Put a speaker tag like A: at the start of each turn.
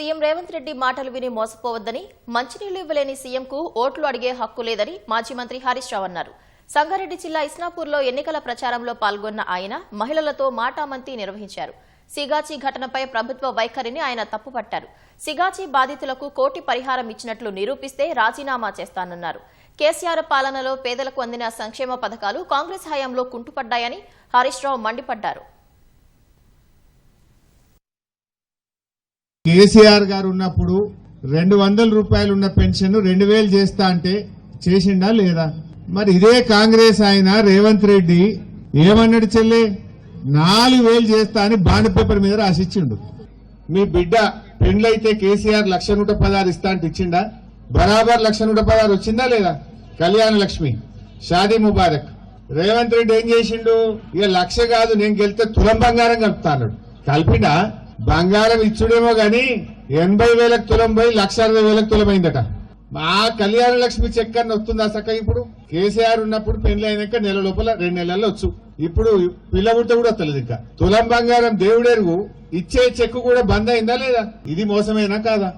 A: CM Revanth Reddy మాటలు విని మోసపోవద్దని మంచినీళ్ళు ఇవ్వలేని సీఎంకు ఓట్లు అడిగే హక్కు లేదని మాజీ మంత్రి హరీష్ రావు అన్నారు. సంగారెడ్డి జిల్లా ఇస్నాపూర్లో ఎన్నికల ప్రచారంలో పాల్గొన్న ఆయన మహిళలతో మాటామంతి నిర్వహించారు. సిగాచి ఘటనపై ప్రభుత్వ వైఖరిని ఆయన తప్పుపట్టారు. సిగాచి బాధితులకు కోటి పరిహారం ఇచ్చినట్లు నిరూపిస్తే రాజీనామా చేస్తానన్నారు. కేసీఆర్ పాలనలో పేదలకు అందిన సంక్షేమ పథకాలు కాంగ్రెస్ హయాంలో కుంటుపడ్డాయని హరీష్ రావు మండిపడ్డారు.
B: కేసీఆర్ గారు ఉన్నప్పుడు రెండు వందల రూపాయలు ఉన్న పెన్షన్ రెండు వేలు చేస్తా అంటే చేసిండా లేదా? మరి ఇదే కాంగ్రెస్ ఆయన రేవంత్ రెడ్డి ఏమన్నాడు చెల్లె? నాలుగు వేలు చేస్తా అని బాండ్ పేపర్ మీద రాసిచ్చిండు మీ బిడ్డ పెండ్లైతే కేసీఆర్ లక్ష నూట పదహారు ఇస్తా అంటే ఇచ్చిండా? బరాబర్ లక్ష నూట పదహారు వచ్చిందా లేదా? కళ్యాణ లక్ష్మి షాదీ ముబారక్. రేవంత్ రెడ్డి ఏం చేసిండు? ఇక లక్ష కాదు నేను గెలితే తులం బంగారం కలుపుతా అన్నాడు. బంగారం ఇచ్చుడేమో గాని ఎనభై వేలకు తులం పోయి లక్ష అరవై వేలకు తులమైందట. మా కళ్యాణ లక్ష్మి చెక్ అని వస్తుందా సక్క ఇప్పుడు? కేసీఆర్ ఉన్నప్పుడు పెళ్ళి అయినాక నెల లోపల రెండు నెలల్లో వచ్చు. ఇప్పుడు పిల్ల కూడా వస్తలేదు ఇంకా. తులం బంగారం దేవుడెరుగు ఇచ్చే చెక్కు కూడా బంద్ అయిందా లేదా? ఇది మోసమేనా కాదా?